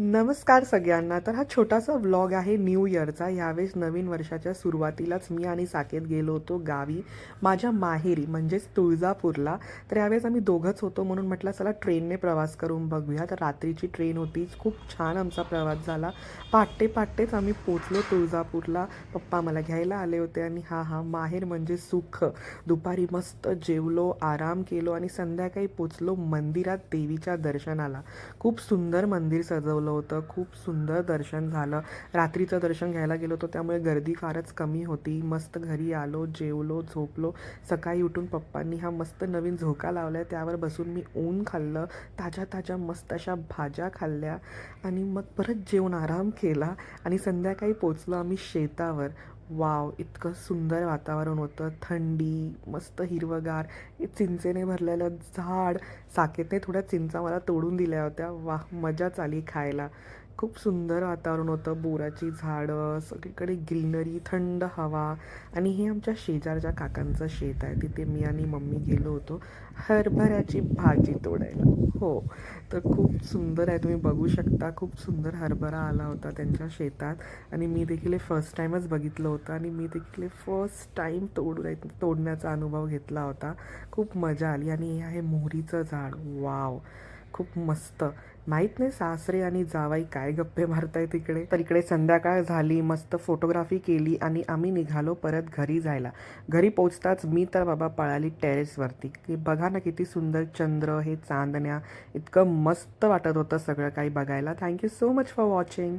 नमस्कार सगळ्यांना. तर हा छोटासा व्लॉग आहे न्यू इयरचा यावेळेस नवीन वर्षाच्या सुरुवातीलाच मी आणि साकेत गेलो होतो गावी. माझ्या माहेरी म्हणजेच तुळजापूरला. तर यावेळेस आम्ही दोघंच होतो म्हणून म्हटलं चला ट्रेनने प्रवास करून बघूया. तर रात्रीची ट्रेन होती. खूप छान आमचा प्रवास झाला. पहाटे पहाटेच आम्ही पोचलो तुळजापूरला. पप्पा मला घ्यायला आले होते आणि हा हा माहेर म्हणजे सुख. दुपारी मस्त जेवलो आराम केलो आणि संध्याकाळी पोचलो मंदिरात देवीच्या दर्शनाला. खूप सुंदर मंदिर सजवलं होतं. खूप सुंदर दर्शन झालं. रात्रीचं दर्शन घ्यायला गेलो होतो. त्यामुळे गर्दी फारच कमी होती. मस्त घरी आलो जेवलो झोपलो. सकाळी उठून पप्पांनी हा मस्त नवीन झोका लावला आहे त्यावर बसून मी ऊन खाल्लं. ताज्या ताज्या मस्त अशा भाज्या खाल्ल्या. आणि मग परत जेवण आराम केला. आणि संध्याकाळी पोचलो आम्ही शेतावर. वाव इतकं सुंदर वातावरण होतं. थंडी मस्त हिरवगार चिंचेने भरलेलं झाड. साकेतने थोड्या चिंचा मला तोडून दिल्या होत्या. वा मजाच आली खायला. खूप सुंदर वातावरण होतं. बोराची झाडं सगळीकडे ग्रीनरी थंड हवा. आणि हे आमच्या शेजारच्या काकांचं शेत आहे तिथे मी आणि मम्मी गेलो होतो. हरभऱ्याची भाजी तोडायला. हो. तर खूप सुंदर आहे. तुम्ही बघू शकता खूप सुंदर हरभरा आला होता त्यांच्या शेतात. आणि मी देखील हे फर्स्ट टाईमच बघितलं होतं. आणि मी देखील फर्स्ट टाईम तोड तोडण्याचा अनुभव घेतला होता. खूप मजा आली. आणि हे आहे मोहरीचं झाड. वाव खूप मस्त. माहीत नाही सासरे आणि जावाई काय गप्पे मारताय तिकडे? तर इकडे संध्याकाळ झाली मस्त फोटोग्राफी केली आणि आम्ही निघालो परत घरी जायला. घरी पोचताच मी तर बाबा पळाली टेरेसवरती की बघा ना किती सुंदर चंद्र हे चांदण्या इतकं मस्त वाटत होतं सगळं काही बघायला. Thank you so much for watching